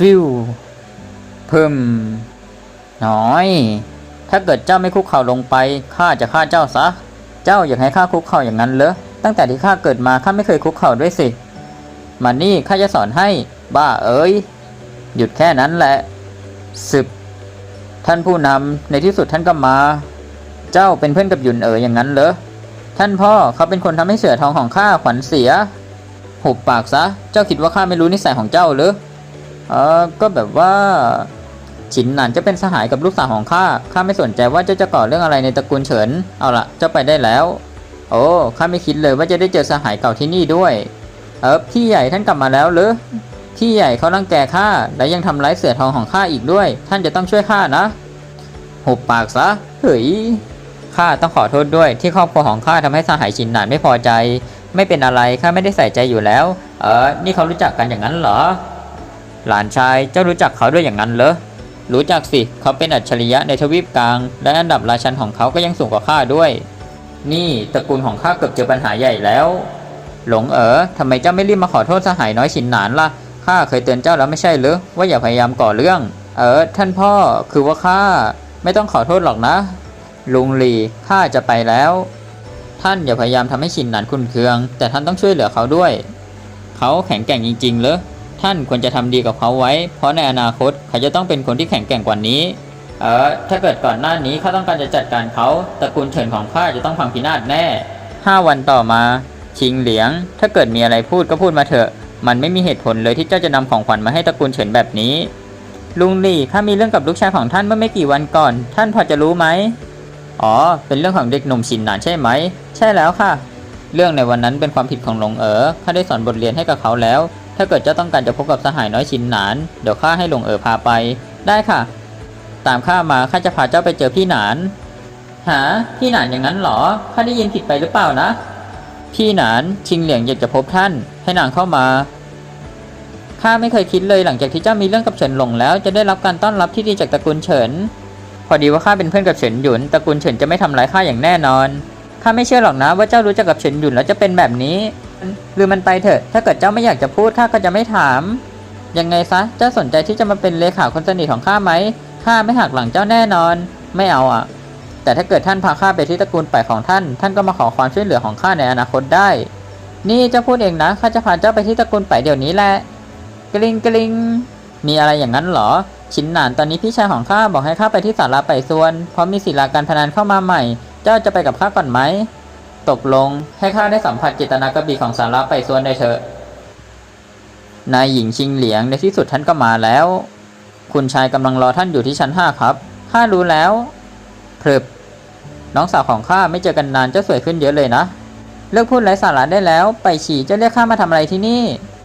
ฟิวเพิ่มน้อย ถ้าเกิดเจ้าไม่คุกเข่าลงไปข้าจะฆ่าเจ้าซะ เจ้าอยากให้ข้าคุกเข่าอย่างนั้นเหรอตั้งแต่ที่ข้าเกิดมาข้าไม่เคยคุกเข่าด้วยสิมานี่ข้าจะสอนให้ บ้าเอ๋ยหยุดแค่นั้นแหละสึบท่านผู้นำในที่สุดท่านก็มา เจ้าเป็นเพื่อนกับหยุนเอ๋ยอย่างนั้นเหรอท่านพ่อเขาเป็นคนทำให้เสือทองของข้าขวัญเสียหุบปากซะ เจ้าคิดว่าข้าไม่รู้นิสัยของเจ้าเหรอ เออก็แบบว่าฉินหนานจะเป็นสหายกับลูกสาวของข้า ข้าไม่สนใจว่าเจ้าจะก่อเรื่องอะไรในตระกูลเฉิน เอาละเจ้าไปได้แล้ว โอ้ ข้าไม่คิดเลยว่าจะได้เจอสหายเก่าที่นี่ด้วย เออพี่ใหญ่ท่านกลับมาแล้วหรือ พี่ใหญ่เขารังแกข้า และยังทำร้ายเสือทองของข้าอีกด้วย ท่านจะต้องช่วยข้านะหุบปากซะ เฮ้ย ข้าต้องขอโทษด้วยที่ครอบครัวของข้าทำให้สหายชินหนานไม่พอใจ ไม่เป็นอะไร ข้าไม่ได้ใส่ใจอยู่แล้ว เออนี่เขารู้จักกันอย่างนั้นเหรอ หลานชายเจ้ารู้จักเขาด้วยอย่างนั้นเหรอ รู้จักสิ เขาเป็นอัจฉริยะในทวีปกลาง และอันดับราชันของเขาก็ยังสูงกว่าข้าด้วย นี่ตระกูลของข้าเกือบเจอปัญหาใหญ่แล้ว หลงเอ๋อทำไมเจ้าไม่รีบมาขอโทษสหายน้อยชินหนานล่ะ ข้าเคยเตือนเจ้าแล้วไม่ใช่หรือว่าอย่าพยายามก่อเรื่อง เออท่านพ่อ คือว่าข้าไม่ต้องขอโทษหรอกนะ ลุงหลีข้าจะไปแล้ว ท่านอย่าพยายามทำให้ชินหนานคุณเคือง แต่ท่านต้องช่วยเหลือเขาด้วย เขาแข็งแกร่งจริงๆเหรอ ท่านควรจะทำดีกับเขาไว้ เพราะในอนาคตเขาจะต้องเป็นคนที่แข็งแกร่งกว่านี้ เออถ้าเกิดก่อนหน้านี้ข้าต้องการจะจัดการเขาตระกูลเฉินของข้าจะต้องพังพินาศแน่ห้าวันต่อมาชิงเหลียง ถ้าเกิดมีอะไรพูดก็พูดมาเถอะ มันไม่มีเหตุผลเลยที่เจ้าจะนำของขวัญมาให้ตระกูลเฉินแบบนี้ ลุงหลี่ข้ามีเรื่องกับลูกชายของท่านเมื่อไม่กี่วันก่อน ท่านพอจะรู้ไหมอ๋อ เป็นเรื่องของเด็กหนุ่มชินหนานใช่ไหม ใช่แล้วค่ะ เรื่องในวันนั้นเป็นความผิดของหลงเอ๋อข้าได้สอนบทเรียนให้กับเขาแล้ว ถ้าเกิดเจ้าต้องการจะพบกับสหายน้อยชินหนาน เดี๋ยวข้าให้หลงเอ๋อพาไป ได้ค่ะ ตามข้ามาข้าจะพาเจ้าไปเจอพี่หนาน หา พี่หนานอย่างนั้นเหรอ ข้าได้ยินผิดไปหรือเปล่านะ พี่หนานชิงเหลียงอยากจะพบท่าน ให้นางเข้ามา ข้าไม่เคยคิดเลยหลังจากที่เจ้ามีเรื่องกับเฉินหลงแล้ว จะได้รับการต้อนรับที่ดีจากตระกูลเฉิน พอดีว่าข้าเป็นเพื่อนกับเฉินหยุน ตระกูลเฉินจะไม่ทำร้ายข้าอย่างแน่นอน ข้าไม่เชื่อหรอกนะว่าเจ้ารู้จักกับเฉินหยุนแล้วจะเป็นแบบนี้ หรือมันไปเถอะ ถ้าเกิดเจ้าไม่อยากจะพูดข้าก็จะไม่ถาม ยังไงซะ เจ้าสนใจที่จะมาเป็นเลขาคนสนิทของข้าไหม ข้าไม่หักหลังเจ้าแน่นอน ไม่เอาอะ แต่ถ้าเกิดท่านพาข้าไปที่ตระกูลไปของท่าน ท่านก็มาขอความช่วยเหลือของข้าในอนาคตได้ นี่เจ้าพูดเองนะ ข้าจะพาเจ้าไปที่ตระกูลไปเดี๋ยวนี้แหละกลิงกลิงมีอะไรอย่างนั้นเหรอ ชินหนานตอนนี้พี่ชายของข้าบอกให้ข้าไปที่ศาลาไปส่วน เพราะมีศิลาการพนันเข้ามาใหม่ เจ้าจะไปกับข้าก่อนไหม ตกลงให้ข้าได้สัมผัสเจตนากรบีของสาระไปส่วนได้เถอะ นายหญิงชิงเหลียงในที่สุดท่านก็มาแล้ว คุณชายกำลังรอท่านอยู่ที่ชั้นห้าครับ ข้ารู้แล้วเพรึบน้องสาวของข้าไม่เจอกันนานเจ้าสวยขึ้นเยอะเลยนะ เลิกพูดไร้สาระได้แล้ว ไปฉี่เจ้าเรียกข้ามาทำอะไรที่นี่